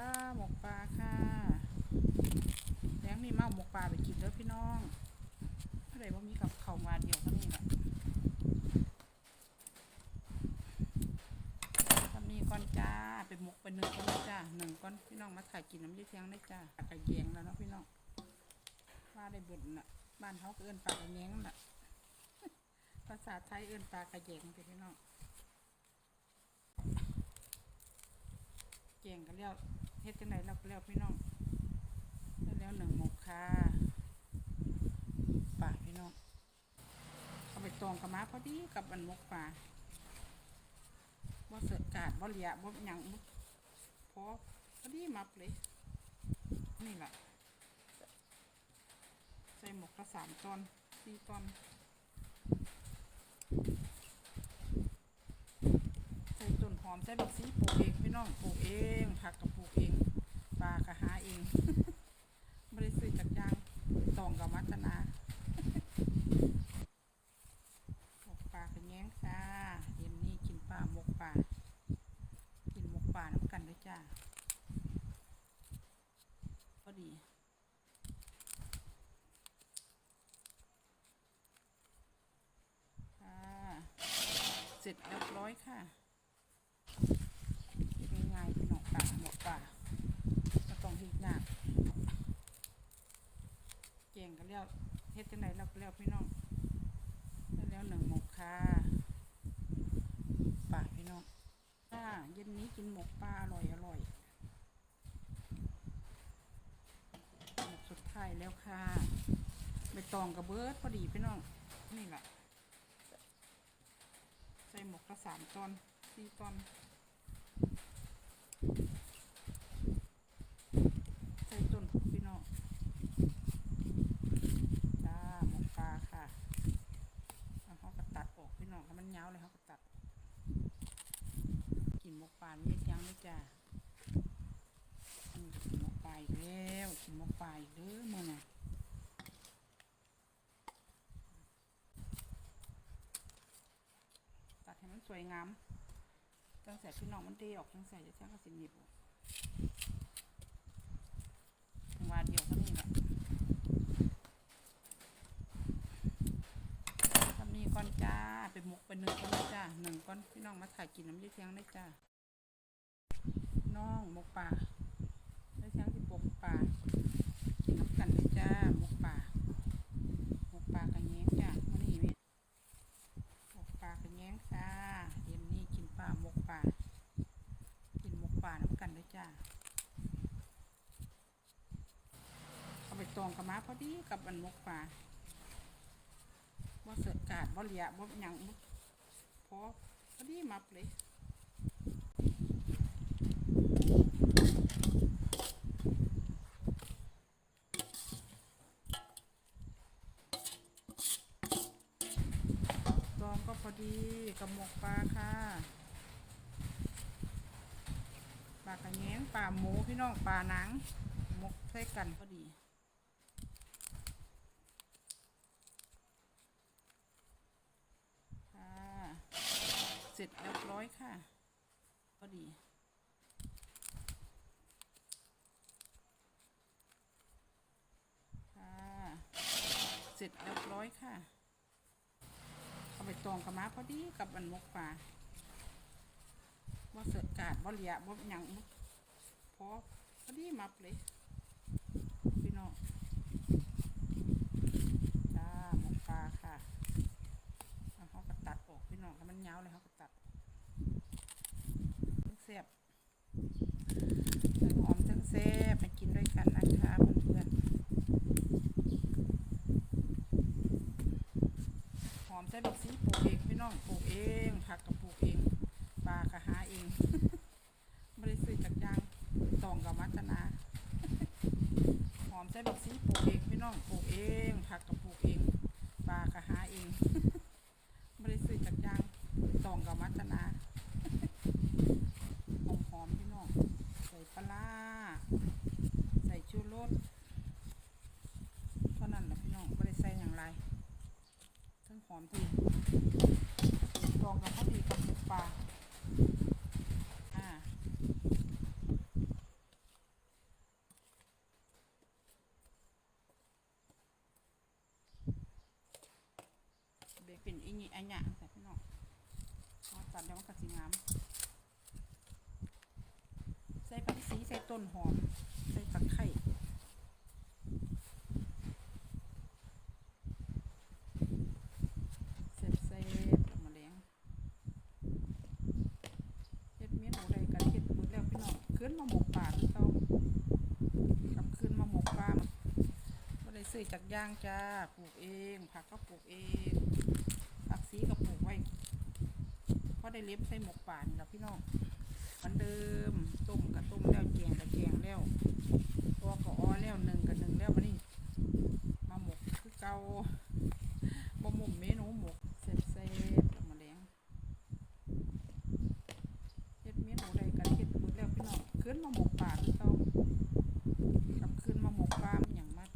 ค่ะ หมกปลาค่ะแล้งนี่มาหมกปลาไปกินเด้อพี่น้องอะไรว่ามีกับเขามาเดียวก็นี่แหละทำนี่ก่อนจ้าไปหมกไปหนึ่งก้อนจ้าหนึ่งก้อนพี่น้องมาถ่ายกินน้ำยี่เทียงได้จ้ากระเยงแล้วเนาะพี่น้องว่าได้บุญน่ะ บ้านเขาเอิ้นปลากระแยงน่ะ ภาษาไทยเอิ้นปลากระแยงจ้ะพี่น้องเก่งกันแล้ว เฮ็ดจังไหนเราก็แล้วพี่น้องแล้วหนึ่งหมกค่ะป่าพี่น้องเอาไปตองกับมาพอดีกับอันหมกป่าว่เสือกาดว่าเหลียว่าหยังบ่พอพอดีมับเลยนี่แหละใส่หมกละสามตอนสี่ตอน ใส่ต้นห อมใส่บักซีปลูกเองพี่น้องปลูกเองผักกับปลูกเองปลากระหาเองไม่ได้ซื้อจากยางตองกับมัตนาหมกปลากระแยงจ้าเย็นนี้กินปลาหมกปลากินหมกปลาน้ำกันด้วยจ้าพอดีเสร็จเรียบร้อยค่ะ ง่ายๆพี่น้อง ป่าก็ต้องเฮ็ดยากเก่งกันแล้วเฮ็ดจังไหนเราก็แล้วพี่น้องได้แล้วหนึ่งหมกค่ะป่าพี่น้องค่ะเย็นนี้กินหมกปลาอร่อยอร่อยหมกสุดท้ายแล้วค่ะใบตองกับเบิร์ดพอดีพี่น้องนี่แหละใส่หมกละสามตอนสี่ตอน ใส่ต้นพี่น้องจ้าหมกปลาค่ะแล้วเขาก็ตัดออกพี่น้องถ้ามันยาวเลยเขาก็ตัด กินหมกปลาไม่ยังเลยจ้าอันนี้ก็กินหมกปลาอีกแล้วกินหมกปลาอีกเด้อมื่อน่ะตัดให้มันส วยงามจังใส่พี่น้องมันเดออกจังใส่จะจ้างก็สิหนีบออกวาเดียวก็นี่แหละทำนี่ก้อนจ้าไปหมกไปหนึ่งก้อนจ้าหนึ่งก้อนพี่น้องมาถ่ายกินน้ำยี่เทียงได้จ้าน้องหมกป่าได้เทียงที่ปกป่ากินน้ำกันเลยจ้าหมกป่า หมกป่ากระแยงจ้าวันนี้เว้ยหมกป่ากระแยงจ้าเย็นนี้กินปลาหมกป่า กินหมกป่าน้ำกันเลยจ้า เอาไปตองกับมาพอดีกับอันมกปลาว่าเสือกาดว่เลียว่หยังบ่พอพอดีมับเลยตองก็พอดีกับหมกปลาค่ะปลากระแยงปลาหมูพี่น้องปลาหนังหมกใส่กันพอดี ค่ะ เส ร็จเรียบร้อยค่ะพอดี ค่ะ เสร็จเรียบร้อยค่ะ เอาไปตองกับม้าพอดีกับอันมกปลาว่าเสือกาดว่าเหลียว่าหยังพอพอดีมับเลย พี่น้องจ้าหมกปลาค่ะ แล้วเขาก็ ตัดออกพี่น้องถ้ามันยาวเลยเขาก็ตัดเสียบทั้งหอมทั้งเซฟมากินด้วยกันนะคะเพื่อนๆหอมใส่บักซีปลูกเองพี่น้องปลูกเองผักกับปลูกเองปลากระหาเองไม่ได้ซื้อจากยางตองกับมัตนาหอมใส่บักซีปลูกเองพี่น้องปลูกเองผักกับปลูกเองปลากะหาเอง ไม่ได้ซื้อจากยางตองกับมัตนา หอมหอมๆพี่น้อง ใส่ปลาร้าใส่ชูรสเท่านั้นแหละพี่น้องไม่ได้ใส่อย่างไรทั้งหอมที่ตองกับพอดีกับหมูปลาอ่า ก เป็นอีนี่อันหยะแต่พี่น้องพอตัดแล้วมันก็สีงาม ใส่ผักชีใส่ต้นหอม ใส่ผักไข่เสร็จเสร็จมาแล้งเฮ็ดเมียนหมูใดกันเฮ็ดหมดแล้วพี่น้องขึ้นมาหมกป่าคือเก่ากลับขึ้นมาหมกป่าก็ได้ซื้อจากย่างจ้า ปลูกเอง ผักก็ปลูกเอง ผักซีก็ปลูกไว้พอ ได้เล็บใส่หมกป่านี่ล่ะพี่น้องเหมือนเดิมต้มกับต้มแล้วแกงกับแกงแล้วตัวก็อ้อแล้วหนึ่งกับหนึ่งแล้วมานี่มาหมกคือเกาบ่หมุมเมนูหมกเสร็จเสร็จมาแล้งเฮ็ดเมนูใดกันเฮ็ดหมดแล้วพี่น้องขึ้นมาหมกป่าคือเก่ากลับขึ้นมาหมกปลามันอย่างมัด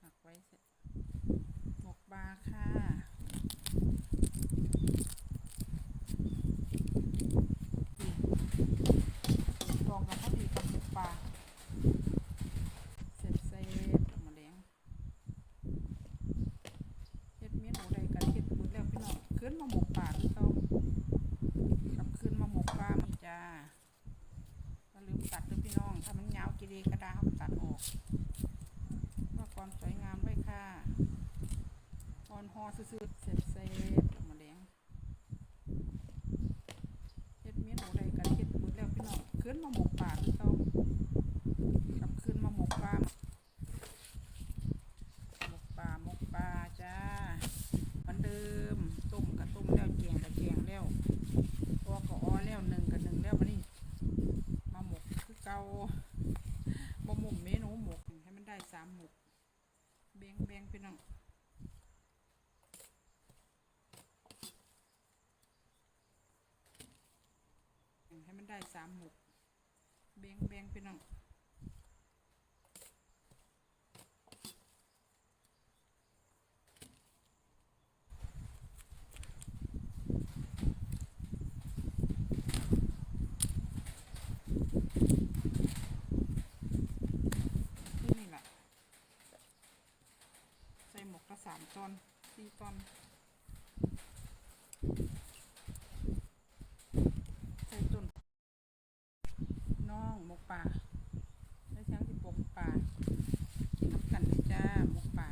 หมักไว้เสร็จหมกปลาค่ะ ลองกับพอดีกับหมูปลาเสร็จเสร็จลงมาเลี้ยงเฮ็ดเมียนหมูใดกันเฮ็ดหมดแล้วพี่ น้องขึ้นมาหมกปลาคือเก่ากลับขึ้นมาหมกปลามีจ้าก็ลืมตัดด้วยพี่น้อง ถ้ามันยาวกีรีกระดาษเขาตัดออกเพื่อความสวยงามด้วยค่ะออนฮอซื่อๆเสร็จเสร็จมาเลี้ยงเฮ็ดเมนูใดกันเฮ็ดหมดแล้วพี่น้องขึ้นมาหมกป่าคือเก่าบขึ้นมาหมกปลาหมกปลาหมกปลาจ้าเหมือนเดิมต้มกับต้มแล้วแกงกับแกงแล้วตัวก็อ้อแล้วหนึ่งกับหนึ่งแล้วมานี่มาหมกคือเก่าบ่หมุมเมนูหมกให้มันได้สามหมกแบ่งแบ่งพี่น้อง ให้มันได้สามหมกเบงเบงไปน้องที่นี่แหละใส่หมกละสามตอนสี่ตอน ใส่ต้นน้องหมกป่าแล้วช้างที่ปกป่ากินน้ำกันเลยจ้าหมกป่า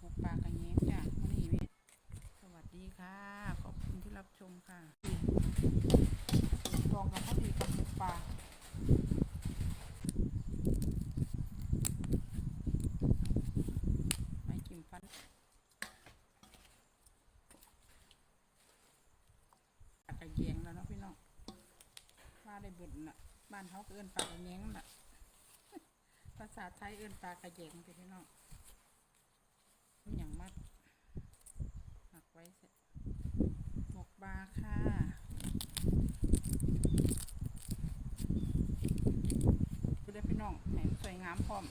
หมกป่ากันแย้มจ้าวันนี้เว้ยสวัสดีค่ะ ขอบคุณ ลองกับพอดีกับป่าไม่กินฟันปลากระเยงแล้วเนาะพี่น้องว่าได้บุญน่ะ บ้านเขาเอิ้นปลากระเยงน่ะ ภาษาไทยเอิ้นปลากระเยงพี่น้องมีอย่างมัดหมักไว้เสร็จ หมาค่ะคือได้พี่น้องเหมสวยงามพร้อม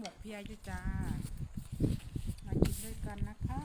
หมกเพียอยู่จ้า มากินด้วยกันนะคะ